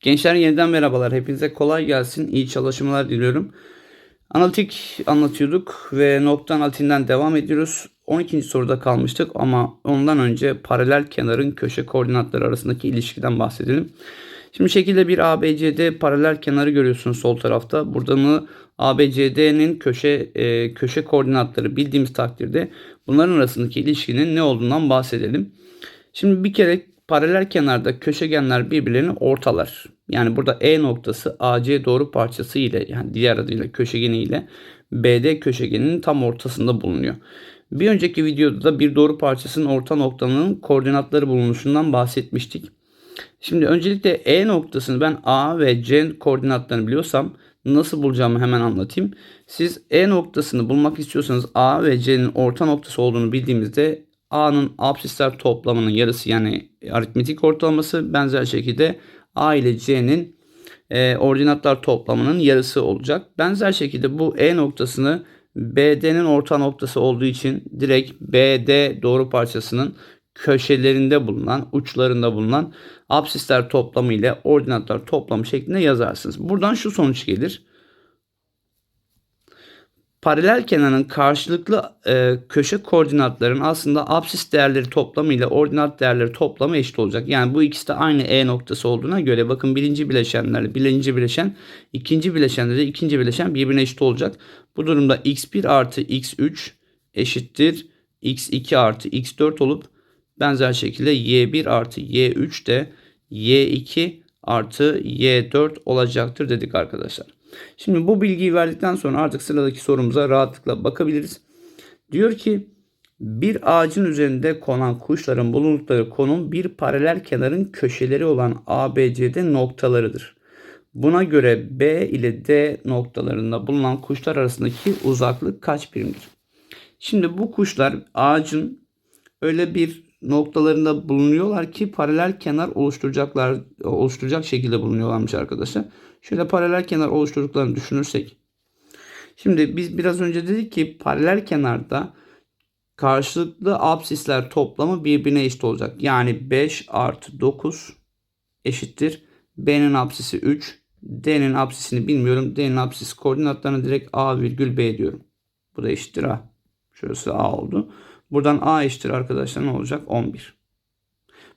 Gençler yeniden merhabalar. Hepinize kolay gelsin. İyi çalışmalar diliyorum. Analitik anlatıyorduk ve nokta analitiğinden devam ediyoruz. 12. soruda kalmıştık ama ondan önce paralel kenarın köşe koordinatları arasındaki ilişkiden bahsedelim. Şimdi şekilde bir ABCD paralel kenarı görüyorsunuz sol tarafta. Buradan ABCD'nin köşe e, köşe koordinatları bildiğimiz takdirde bunların arasındaki ilişkinin ne olduğundan bahsedelim. Şimdi bir kere paralel kenarda köşegenler birbirlerini ortalar. Yani burada E noktası AC doğru parçası ile yani diğer adıyla köşegeni ile BD köşegeninin tam ortasında bulunuyor. Bir önceki videoda da bir doğru parçasının orta noktanın koordinatları bulunuşundan bahsetmiştik. Şimdi öncelikle E noktasını ben A ve C koordinatlarını biliyorsam nasıl bulacağımı hemen anlatayım. Siz E noktasını bulmak istiyorsanız A ve C'nin orta noktası olduğunu bildiğimizde A'nın absisler toplamının yarısı yani aritmetik ortalaması benzer şekilde A ile C'nin e, ordinatlar toplamının yarısı olacak. Benzer şekilde bu E noktasını BD'nin orta noktası olduğu için direkt BD doğru parçasının köşelerinde bulunan, uçlarında bulunan absisler toplamı ile ordinatlar toplamı şeklinde yazarsınız. Buradan şu sonuç gelir. Paralel kenarın karşılıklı e, köşe koordinatların aslında absis değerleri toplamı ile ordinat değerleri toplamı eşit olacak. Yani bu ikisi de aynı E noktası olduğuna göre bakın birinci bileşenlerle birinci bileşen ikinci bileşenle de ikinci bileşen birbirine eşit olacak. Bu durumda x1 artı x3 eşittir x2 artı x4 olup benzer şekilde y1 artı y3 de y2 artı y4 olacaktır dedik arkadaşlar. Şimdi bu bilgiyi verdikten sonra artık sıradaki sorumuza rahatlıkla bakabiliriz. Diyor ki bir ağacın üzerinde konan kuşların bulundukları konum bir paralel kenarın köşeleri olan ABCD noktalarıdır. Buna göre B ile D noktalarında bulunan kuşlar arasındaki uzaklık kaç birimdir? Şimdi bu kuşlar ağacın öyle bir noktalarında bulunuyorlar ki paralel kenar oluşturacaklar oluşturacak şekilde bulunuyorlarmış arkadaşlar. Şöyle paralel kenar oluşturduklarını düşünürsek. Şimdi biz biraz önce dedik ki paralel kenarda karşılıklı absisler toplamı birbirine eşit olacak. Yani 5 artı 9 eşittir. B'nin absisi 3. D'nin absisini bilmiyorum. D'nin absisi koordinatlarını direkt A virgül B diyorum. Bu da eşittir A. Şurası A oldu. Buradan A eşittir arkadaşlar ne olacak? 11.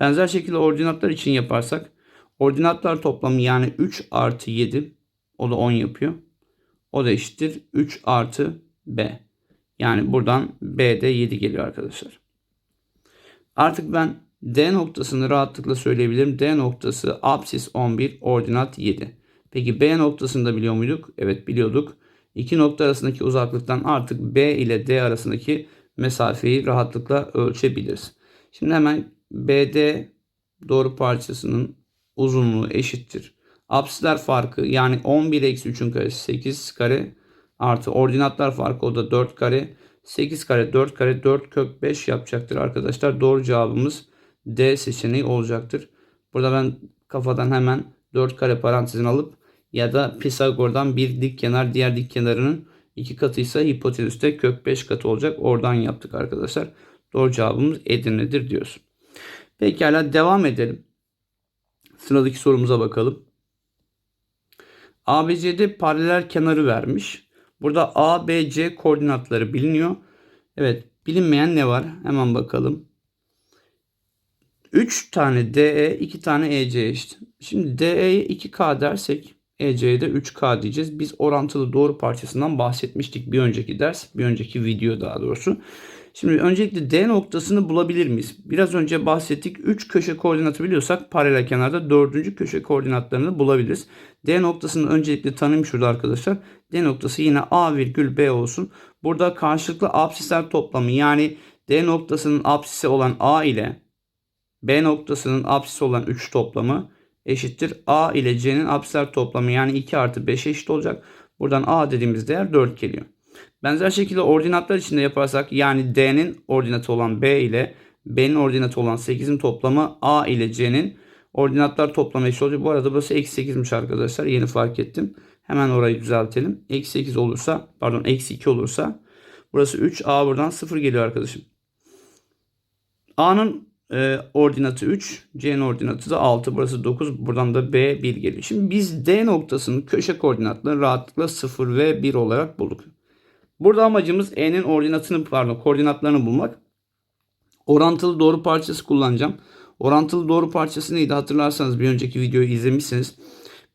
Benzer şekilde ordinatlar için yaparsak ordinatlar toplamı yani 3 artı 7 o da 10 yapıyor. O da eşittir 3 artı B. Yani buradan B'de 7 geliyor arkadaşlar. Artık ben D noktasını rahatlıkla söyleyebilirim. D noktası absis 11 ordinat 7. Peki B noktasını da biliyor muyduk? Evet biliyorduk. İki nokta arasındaki uzaklıktan artık B ile D arasındaki mesafeyi rahatlıkla ölçebiliriz. Şimdi hemen BD doğru parçasının uzunluğu eşittir. Apsisler farkı yani 11 eksi 3'ün karesi 8 kare artı ordinatlar farkı o da 4 kare. 8 kare 4 kare 4 kök 5 yapacaktır arkadaşlar. Doğru cevabımız D seçeneği olacaktır. Burada ben kafadan hemen 4 kare parantezini alıp ya da Pisagor'dan bir dik kenar diğer dik kenarının 2 katıysa hipotenüste kök 5 katı olacak. Oradan yaptık arkadaşlar. Doğru cevabımız Edirne'dir diyoruz. Pekala devam edelim. Sıradaki sorumuza bakalım. ABCD paralel kenarı vermiş. Burada ABC koordinatları biliniyor. Evet bilinmeyen ne var? Hemen bakalım. 3 tane DE 2 tane EC eşit. Şimdi DE'ye 2K dersek EC'ye de 3K diyeceğiz. Biz orantılı doğru parçasından bahsetmiştik bir önceki ders. Bir önceki video daha doğrusu. Şimdi öncelikle D noktasını bulabilir miyiz? Biraz önce bahsettik. 3 köşe koordinatı biliyorsak paralel kenarda 4. köşe koordinatlarını bulabiliriz. D noktasını öncelikle tanıyayım şurada arkadaşlar. D noktası yine A virgül B olsun. Burada karşılıklı absisler toplamı yani D noktasının absisi olan A ile B noktasının absisi olan 3 toplamı eşittir. A ile C'nin absisler toplamı yani 2 artı 5 eşit olacak. Buradan A dediğimiz değer 4 geliyor. Benzer şekilde ordinatlar içinde yaparsak yani D'nin ordinatı olan B ile B'nin ordinatı olan 8'in toplamı A ile C'nin ordinatlar toplamı eşit olacak. Bu arada burası eksi 8'miş arkadaşlar. Yeni fark ettim. Hemen orayı düzeltelim. Eksi 8 olursa pardon eksi 2 olursa burası 3. A buradan 0 geliyor arkadaşım. A'nın e, ordinatı 3. C'nin ordinatı da 6. Burası 9. Buradan da B 1 geliyor. Şimdi biz D noktasının köşe koordinatlarını rahatlıkla 0 ve 1 olarak bulduk. Burada amacımız E'nin ordinatını pardon koordinatlarını bulmak. Orantılı doğru parçası kullanacağım. Orantılı doğru parçası neydi hatırlarsanız bir önceki videoyu izlemişsiniz.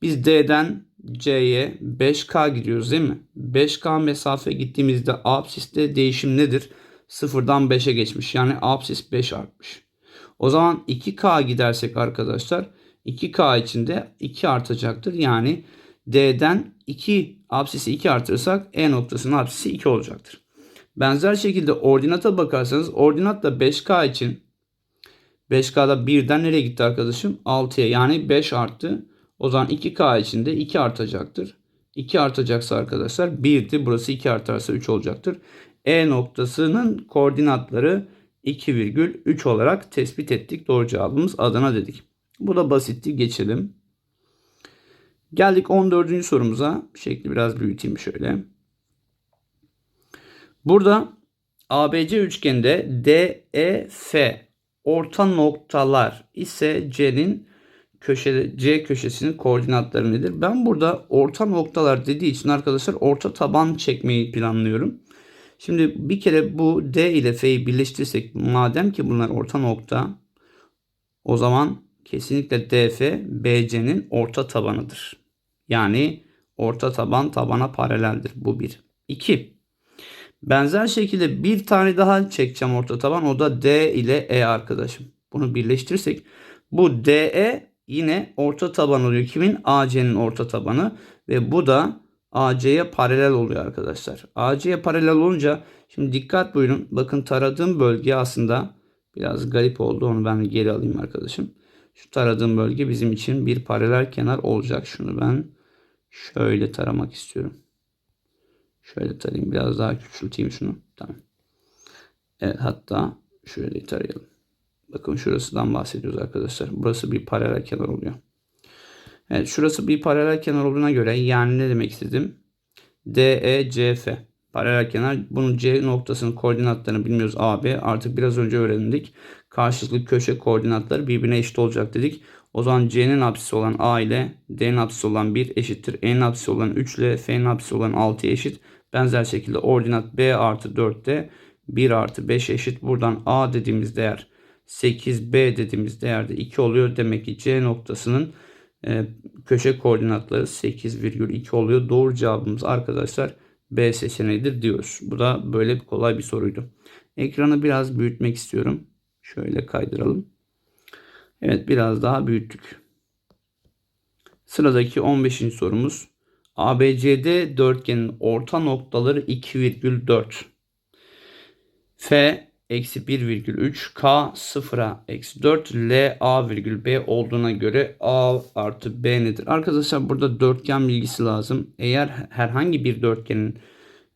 Biz D'den C'ye 5K gidiyoruz değil mi? 5K mesafe gittiğimizde absiste değişim nedir? Sıfırdan 5'e geçmiş. Yani absis 5 artmış. O zaman 2K gidersek arkadaşlar 2K içinde 2 artacaktır. Yani D'den 2 absisi 2 artırırsak E noktasının absisi 2 olacaktır. Benzer şekilde ordinata bakarsanız ordinat da 5K için 5K'da 1'den nereye gitti arkadaşım? 6'ya yani 5 arttı. O zaman 2K içinde 2 artacaktır. 2 artacaksa arkadaşlar 1'di. Burası 2 artarsa 3 olacaktır. E noktasının koordinatları 2,3 olarak tespit ettik. Doğru cevabımız Adana dedik. Bu da basitti. Geçelim. Geldik 14. sorumuza. Şekli biraz büyüteyim şöyle. Burada ABC üçgeninde DEF orta noktalar ise C'nin köşe C köşesinin koordinatları nedir? Ben burada orta noktalar dediği için arkadaşlar orta taban çekmeyi planlıyorum. Şimdi bir kere bu D ile F'yi birleştirirsek madem ki bunlar orta nokta o zaman kesinlikle DF BC'nin orta tabanıdır. Yani orta taban tabana paraleldir. Bu bir. İki. Benzer şekilde bir tane daha çekeceğim orta taban. O da D ile E arkadaşım. Bunu birleştirirsek bu DE yine orta taban oluyor. Kimin? AC'nin orta tabanı. Ve bu da AC'ye paralel oluyor arkadaşlar. AC'ye paralel olunca şimdi dikkat buyurun. Bakın taradığım bölge aslında biraz garip oldu. Onu ben geri alayım arkadaşım. Şu taradığım bölge bizim için bir paralel kenar olacak. Şunu ben şöyle taramak istiyorum. Şöyle tarayayım. Biraz daha küçülteyim şunu. Tamam. Evet hatta şöyle tarayalım. Bakın şurasından bahsediyoruz arkadaşlar. Burası bir paralel kenar oluyor. Evet şurası bir paralel kenar olduğuna göre yani ne demek istedim? DECF paralel kenar. Bunun C noktasının koordinatlarını bilmiyoruz AB. Artık biraz önce öğrendik. Karşılıklı köşe koordinatları birbirine eşit olacak dedik. O zaman C'nin apsisi olan A ile D'nin apsisi olan 1 eşittir. E'nin apsisi olan 3 ile F'nin apsisi olan 6 eşit. Benzer şekilde ordinat B artı 4'te 1 artı 5 eşit. Buradan A dediğimiz değer 8 B dediğimiz değerde 2 oluyor. Demek ki C noktasının e, köşe koordinatları 8,2 oluyor. Doğru cevabımız arkadaşlar B seçeneğidir diyoruz. Bu da böyle kolay bir soruydu. Ekranı biraz büyütmek istiyorum. Şöyle kaydıralım. Evet biraz daha büyüttük. Sıradaki 15. sorumuz. ABCD dörtgenin orta noktaları 2,4. F eksi 1,3 K sıfıra eksi 4 L A virgül B olduğuna göre A artı B nedir? Arkadaşlar burada dörtgen bilgisi lazım. Eğer herhangi bir dörtgenin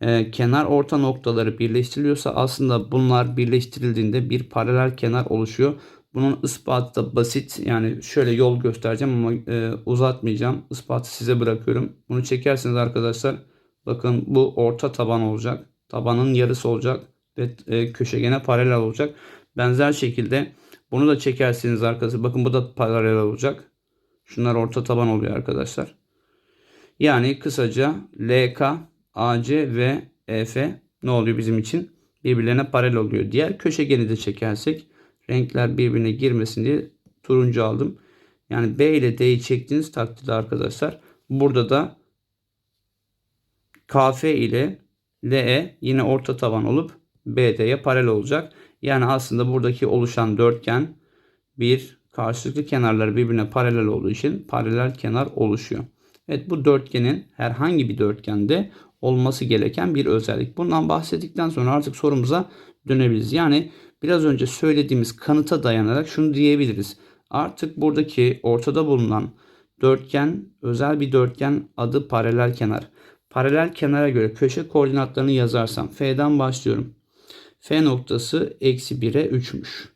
e, kenar orta noktaları birleştiriliyorsa aslında bunlar birleştirildiğinde bir paralel kenar oluşuyor. Bunun ispatı da basit. Yani şöyle yol göstereceğim ama e, uzatmayacağım. Ispatı size bırakıyorum. Bunu çekerseniz arkadaşlar bakın bu orta taban olacak. Tabanın yarısı olacak ve e, köşegene paralel olacak. Benzer şekilde bunu da çekerseniz arkadaşlar bakın bu da paralel olacak. Şunlar orta taban oluyor arkadaşlar. Yani kısaca LK, AC ve EF ne oluyor bizim için? Birbirlerine paralel oluyor. Diğer köşegeni de çekersek renkler birbirine girmesin diye turuncu aldım. Yani B ile D'yi çektiğiniz takdirde arkadaşlar burada da KF ile LE yine orta taban olup BD'ye paralel olacak. Yani aslında buradaki oluşan dörtgen bir karşılıklı kenarları birbirine paralel olduğu için paralel kenar oluşuyor. Evet bu dörtgenin herhangi bir dörtgende olması gereken bir özellik. Bundan bahsettikten sonra artık sorumuza dönebiliriz. Yani biraz önce söylediğimiz kanıta dayanarak şunu diyebiliriz. Artık buradaki ortada bulunan dörtgen özel bir dörtgen adı paralel kenar. Paralel kenara göre köşe koordinatlarını yazarsam F'den başlıyorum. F noktası eksi 1'e 3'müş.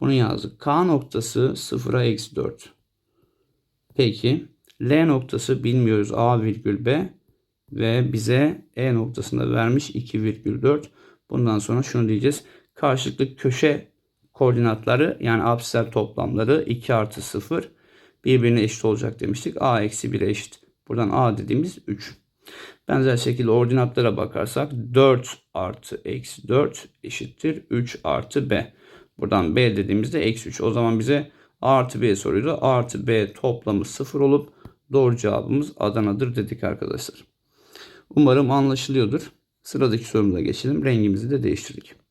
Bunu yazdık. K noktası 0'a eksi 4. Peki. L noktası bilmiyoruz. A virgül B. Ve bize E noktasında vermiş 2,4. Bundan sonra şunu diyeceğiz. Karşılıklı köşe koordinatları yani absisler toplamları 2 artı 0 birbirine eşit olacak demiştik. A eksi 1'e eşit. Buradan A dediğimiz 3. Benzer şekilde ordinatlara bakarsak 4 artı eksi 4 eşittir 3 artı B. Buradan B dediğimizde eksi 3. O zaman bize A artı B soruyordu. A artı B toplamı 0 olup doğru cevabımız Adana'dır dedik arkadaşlar. Umarım anlaşılıyordur. Sıradaki sorumuza geçelim. Rengimizi de değiştirdik.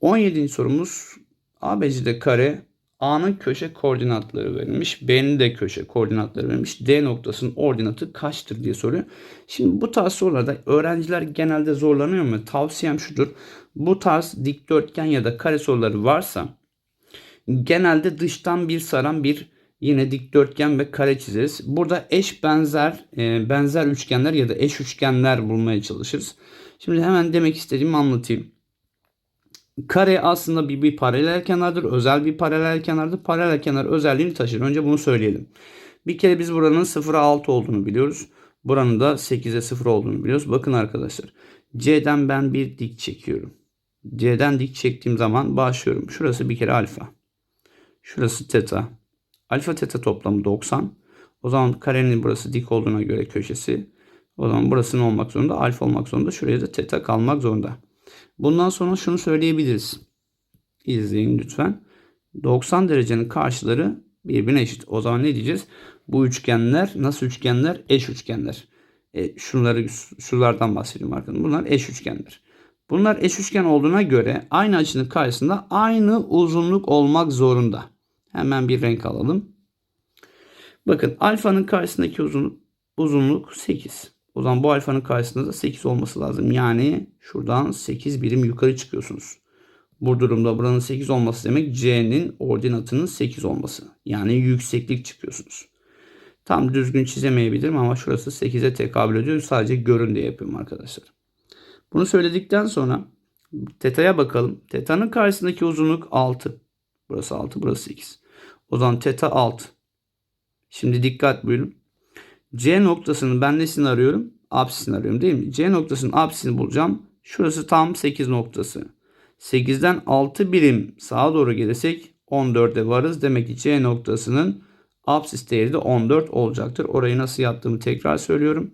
17. sorumuz ABC'de kare A'nın köşe koordinatları verilmiş. B'nin de köşe koordinatları verilmiş. D noktasının ordinatı kaçtır diye soruyor. Şimdi bu tarz sorularda öğrenciler genelde zorlanıyor mu? Tavsiyem şudur. Bu tarz dikdörtgen ya da kare soruları varsa genelde dıştan bir saran bir yine dikdörtgen ve kare çizeriz. Burada eş benzer e, benzer üçgenler ya da eş üçgenler bulmaya çalışırız. Şimdi hemen demek istediğimi anlatayım. Kare aslında bir, bir paralel kenardır. Özel bir paralel kenardır. Paralel kenar özelliğini taşır. Önce bunu söyleyelim. Bir kere biz buranın 0'a 6 olduğunu biliyoruz. Buranın da 8'e 0 olduğunu biliyoruz. Bakın arkadaşlar. C'den ben bir dik çekiyorum. C'den dik çektiğim zaman başlıyorum. Şurası bir kere alfa. Şurası teta. Alfa teta toplamı 90. O zaman karenin burası dik olduğuna göre köşesi. O zaman burasının olmak zorunda. Alfa olmak zorunda. Şuraya da teta kalmak zorunda. Bundan sonra şunu söyleyebiliriz. İzleyin lütfen. 90 derecenin karşıları birbirine eşit. O zaman ne diyeceğiz? Bu üçgenler nasıl üçgenler? Eş üçgenler. E, şunları şulardan bahsediyorum arkadaşlar. Bunlar eş üçgenler. Bunlar eş üçgen olduğuna göre aynı açının karşısında aynı uzunluk olmak zorunda. Hemen bir renk alalım. Bakın alfanın karşısındaki uzunluk, uzunluk 8. O zaman bu alfanın karşısında da 8 olması lazım. Yani şuradan 8 birim yukarı çıkıyorsunuz. Bu durumda buranın 8 olması demek C'nin ordinatının 8 olması. Yani yükseklik çıkıyorsunuz. Tam düzgün çizemeyebilirim ama şurası 8'e tekabül ediyor. Sadece görün diye yapıyorum arkadaşlar. Bunu söyledikten sonra teta'ya bakalım. Teta'nın karşısındaki uzunluk 6. Burası 6, burası 8. O zaman teta 6. Şimdi dikkat buyurun. C noktasının ben nesini arıyorum? Apsisini arıyorum değil mi? C noktasının apsisini bulacağım. Şurası tam 8 noktası. 8'den 6 birim sağa doğru gelirsek 14'e varız. Demek ki C noktasının apsis değeri de 14 olacaktır. Orayı nasıl yaptığımı tekrar söylüyorum.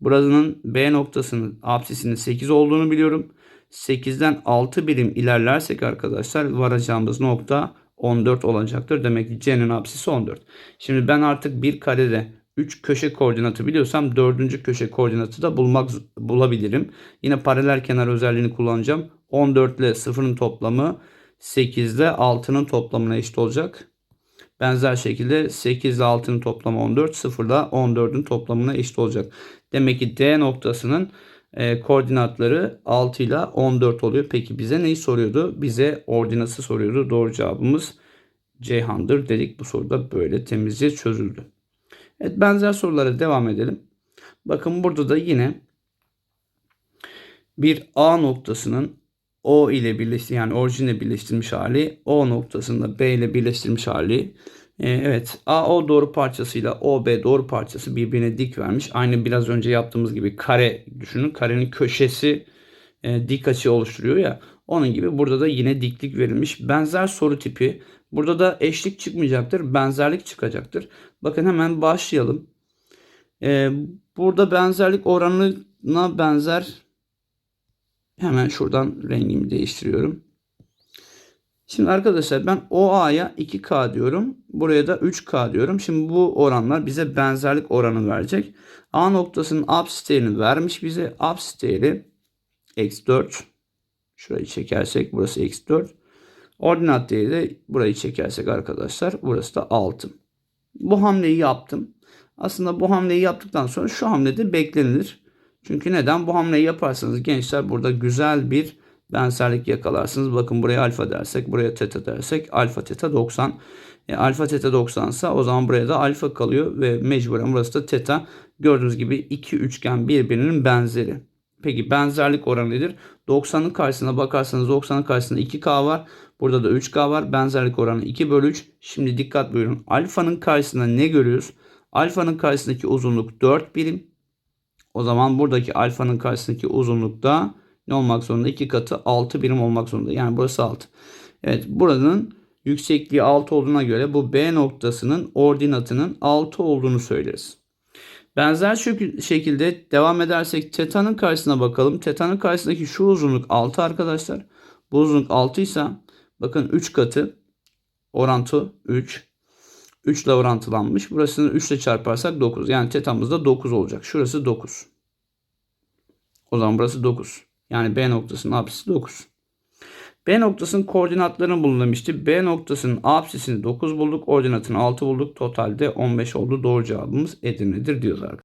Buranın B noktasının apsisinin 8 olduğunu biliyorum. 8'den 6 birim ilerlersek arkadaşlar varacağımız nokta 14 olacaktır. Demek ki C'nin apsisi 14. Şimdi ben artık bir karede 3 köşe koordinatı biliyorsam 4. köşe koordinatı da bulmak bulabilirim. Yine paralel kenar özelliğini kullanacağım. 14 ile 0'ın toplamı 8 ile 6'nın toplamına eşit olacak. Benzer şekilde 8 ile 6'nın toplamı 14, 0 ile 14'ün toplamına eşit olacak. Demek ki D noktasının e, koordinatları 6 ile 14 oluyor. Peki bize neyi soruyordu? Bize ordinatı soruyordu. Doğru cevabımız Ceyhan'dır dedik. Bu soruda böyle temizce çözüldü. Evet benzer sorulara devam edelim. Bakın burada da yine bir A noktasının O ile birleşti yani orijinle birleştirilmiş hali O noktasında B ile birleştirilmiş hali ee, evet AO doğru parçasıyla OB doğru parçası birbirine dik vermiş. Aynı biraz önce yaptığımız gibi kare düşünün. Karenin köşesi e, dik açı oluşturuyor ya. Onun gibi burada da yine diklik verilmiş. Benzer soru tipi. Burada da eşlik çıkmayacaktır. Benzerlik çıkacaktır. Bakın hemen başlayalım. Ee, burada benzerlik oranına benzer. Hemen şuradan rengimi değiştiriyorum. Şimdi arkadaşlar ben OA'ya 2K diyorum. Buraya da 3K diyorum. Şimdi bu oranlar bize benzerlik oranı verecek. A noktasının değerini vermiş bize. Değeri x 4. Şurayı çekersek burası x 4. Ordinat değeri de burayı çekersek arkadaşlar burası da 6. Bu hamleyi yaptım. Aslında bu hamleyi yaptıktan sonra şu hamlede beklenilir. Çünkü neden? Bu hamleyi yaparsanız gençler burada güzel bir benzerlik yakalarsınız. Bakın buraya alfa dersek, buraya teta dersek alfa teta 90. E, alfa teta 90 ise o zaman buraya da alfa kalıyor ve mecburen burası da teta. Gördüğünüz gibi iki üçgen birbirinin benzeri. Peki benzerlik oranı nedir? 90'ın karşısına bakarsanız 90'ın karşısında 2K var. Burada da 3K var. Benzerlik oranı 2 bölü 3. Şimdi dikkat buyurun. Alfanın karşısında ne görüyoruz? Alfanın karşısındaki uzunluk 4 birim. O zaman buradaki alfanın karşısındaki uzunluk da ne olmak zorunda? 2 katı 6 birim olmak zorunda. Yani burası 6. Evet buranın yüksekliği 6 olduğuna göre bu B noktasının ordinatının 6 olduğunu söyleriz. Benzer şek- şekilde devam edersek teta'nın karşısına bakalım. Teta'nın karşısındaki şu uzunluk 6 arkadaşlar. Bu uzunluk 6 ise bakın 3 katı orantı 3. 3 ile orantılanmış. Burasını 3 ile çarparsak 9. Yani tetamız da 9 olacak. Şurası 9. O zaman burası 9. Yani B noktasının apsisi 9. B noktasının koordinatlarını bulun demişti. B noktasının apsisini 9 bulduk. Ordinatını 6 bulduk. Totalde 15 oldu. Doğru cevabımız Edirne'dir diyoruz arkadaşlar.